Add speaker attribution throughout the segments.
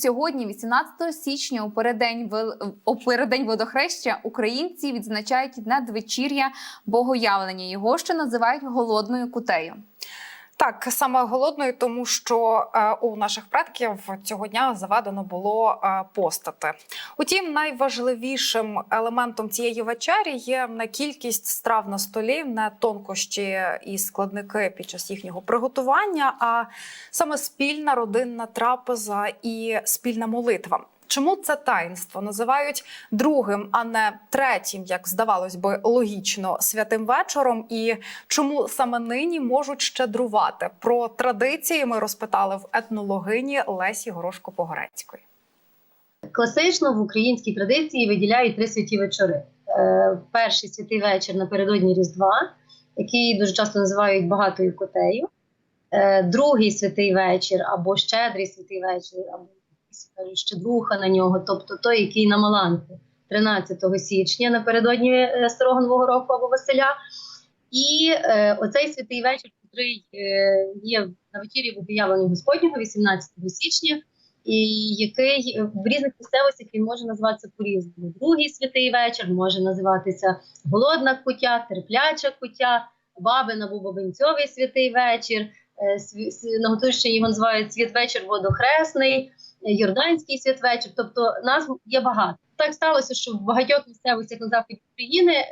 Speaker 1: сьогодні, 18 січня, у передень у передень водохреща, українці відзначають надвечір'я богоявлення. Його ще називають голодною кутею.
Speaker 2: Так, саме голодною, тому що е, у наших предків цього дня заведено було е, постати. Утім, найважливішим елементом цієї вечері є не кількість страв на столі, не тонкощі і складники під час їхнього приготування, а саме спільна родинна трапеза і спільна молитва. Чому це таїнство називають другим, а не третім, як здавалось би, логічно святим вечором? І чому саме нині можуть щедрувати? Про традиції ми розпитали в етнологині Лесі Горошко Погорецької.
Speaker 3: Класично в українській традиції виділяють три святі вечори. Е, Перший святий вечір напередодні Різдва, який дуже часто називають багатою котею. Е, Другий святий вечір або щедрий святий вечір, або щедруха на нього, тобто той, який на Маланку 13 січня напередодні е, Старого Нового року або Василя. І е, оцей святий вечір, який е, є на вечірі Богоявлення Господнього 18 січня, і який в різних місцевостях він може називатися по-різному. Другий святий вечір може називатися голодна куття, терпляча куття, бабин або бабинцьовий святий вечір. Е, На Гуцульщині його називають святвечір водохресний, е, Йорданський святвечір. Тобто назв є багато. Так сталося, що в багатьох місцевостях на заході України е,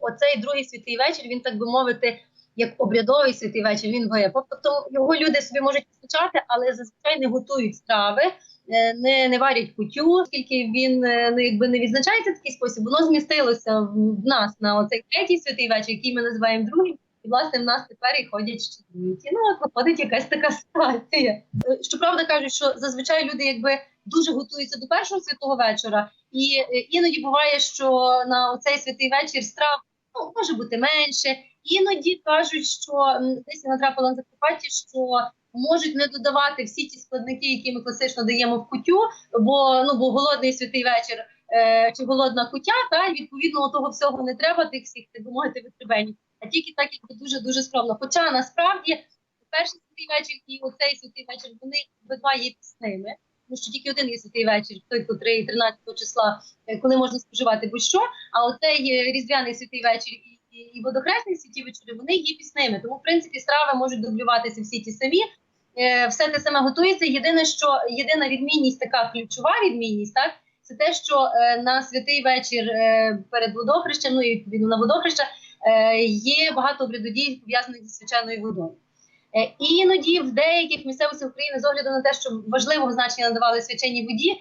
Speaker 3: оцей другий святий вечір, він так би мовити, як обрядовий святий вечір, він випав. Тобто його люди собі можуть відзначати, але зазвичай не готують страви, е, не, не варять кутю, оскільки він е, ну, якби не відзначається в такий спосіб. Воно змістилося в нас на оцей третій святий вечір, який ми називаємо другим. Власне в нас тепер і ходять щедрівці. Ну от виходить якась така ситуація. Е, Щоправда, кажуть, що зазвичай люди якби дуже готуються до першого святого вечора, і е, іноді буває, що на цей святий вечір страв ну, може бути менше. Іноді кажуть, що десь я натрапила на Закарпатті, що можуть не додавати всі ті складники, які ми класично даємо в кутю, бо ну бо голодний святий вечір е, чи голодна кутя, та відповідно того всього не треба, тих всіх так би мовити витребень, а тільки так якби дуже дуже скромно. Хоча насправді перший святий вечір і оцей святий вечір вони обидва є пісними. Тому що тільки один є святий вечір, той, котрий 13 числа, е, коли можна споживати будь-що. А оцей е, різдвяний святий вечір і, і, і водохресний святі вечори, вони є пісними. Тому, в принципі, страви можуть дублюватися всі ті самі. Е, все те саме готується. Єдине, що єдина відмінність, така ключова відмінність, так це те, що на святий вечір перед водохрещем, ну і відповідно на водохреща, є багато обрядодій пов'язаних зі свяченою водою. Е, іноді в деяких місцевостях України, з огляду на те, що важливого значення надавали свяченій воді,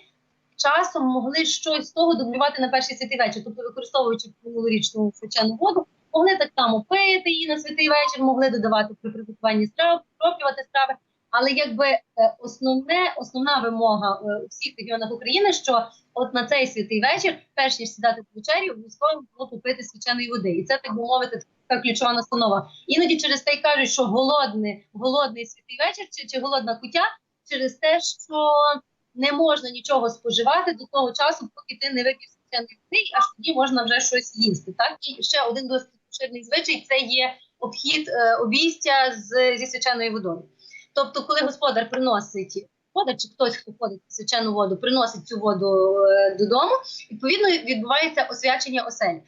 Speaker 3: часом могли щось з того дублювати на перший святий вечір, тобто використовуючи минулорічну свячену воду, могли так само пити її на святий вечір, могли додавати при приготуванні страв, проплювати страви. Але якби е, основне, основна вимога е, у всіх регіонах України, що от на цей святий вечір, перш ніж сідати до вечері, обов'язково було попити свяченої води, і це так би мовити така ключова настанова. Іноді через те й кажуть, що голодний, голодний святий вечір чи, чи голодна кутя через те, що не можна нічого споживати до того часу, поки ти не вип'єш свяченої води, аж тоді можна вже щось їсти. Так і ще один досить поширений звичай це є обхід е, обійстя з зі свяченою водою. Тобто, коли господар приносить вода, чи хтось, хто ходить в свячену воду, приносить цю воду е, додому, відповідно відбувається освячення осель.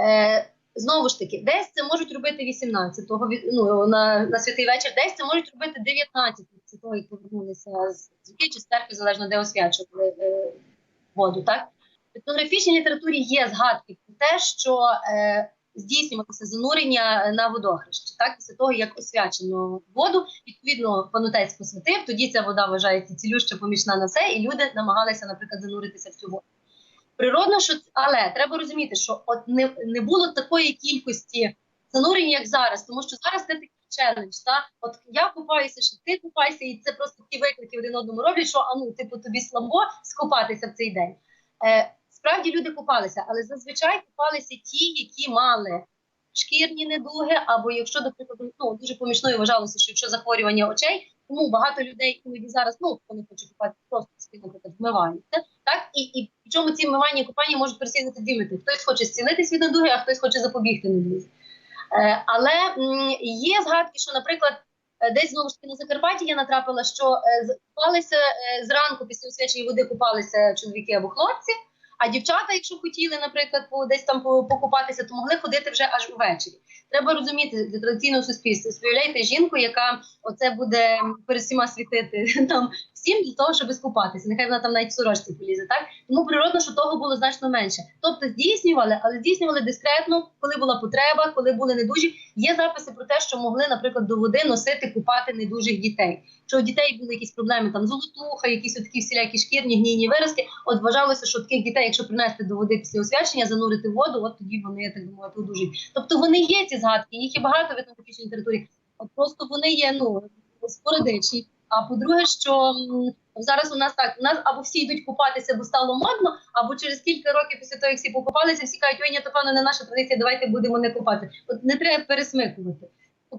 Speaker 3: Е, Знову ж таки, десь це можуть робити 18-го ну, на, на святий вечір, десь це можуть робити 19-го, після того, як повернулися з чи церкви, залежно де освячували е, воду. Так? В етнографічній літературі є згадки про те, що е, здійснювалося занурення на водохрещі, так після того як освячено воду, відповідно панутець посвятив. Тоді ця вода вважається цілюща помічна на все, і люди намагалися, наприклад, зануритися в цю воду. Природно, що але треба розуміти, що от не, не було такої кількості занурень, як зараз, тому що зараз це такий челендж. Та от я купаюся, що ти купайся, і це просто ті виклики один одному роблять, що а ну типу тобі слабо скупатися в цей день. Е, Справді люди купалися, але зазвичай купалися ті, які мали шкірні недуги, або якщо, до прикладу, ну дуже помічною вважалося, що якщо захворювання очей, тому багато людей іноді зараз ну не хоче купати, просто наприклад, вмиваються. Так і і причому ці вмивання і купання можуть переслідувати дві мети. Хтось хоче зцілитись від недуги, а хтось хоче запобігти недузі. Е, але є згадки, що, наприклад, Е, Десь знову ж таки на Закарпатті я натрапила, що е, купалися е, зранку після освячення води купалися чоловіки або хлопці. А дівчата, якщо хотіли, наприклад, десь там покупатися, то могли ходити вже аж увечері. Треба розуміти для традиційного суспільства. Уявляєте жінку, яка оце буде перед всіма світити там всім для того, щоб скупатися. Нехай вона там навіть в сорочці полізе. Так тому природно, що того було значно менше. Тобто здійснювали, але здійснювали дискретно, коли була потреба, коли були недужі. Є записи про те, що могли, наприклад, до води носити купати недужих дітей. Що у дітей були якісь проблеми, там золотуха, якісь такі всілякі шкірні гнійні виразки. От вважалося, що таких дітей, якщо принести до води після освячення, занурити воду, от тоді вони так би мовити. Тобто вони є ці згадки, їх є багато в етнографічній літературі. Просто вони є ну спорадичні. А по-друге, що зараз у нас так, у нас або всі йдуть купатися, бо стало модно, або через кілька років після того, як всі покупалися, всі кажуть, ой, ні, то певно не наша традиція, давайте будемо не купати. От не треба пересмикувати.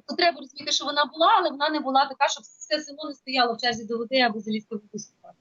Speaker 3: Тобто розуміти, що вона була, але вона не була така, щоб все село не стояло в черзі до води або залізти випускувати.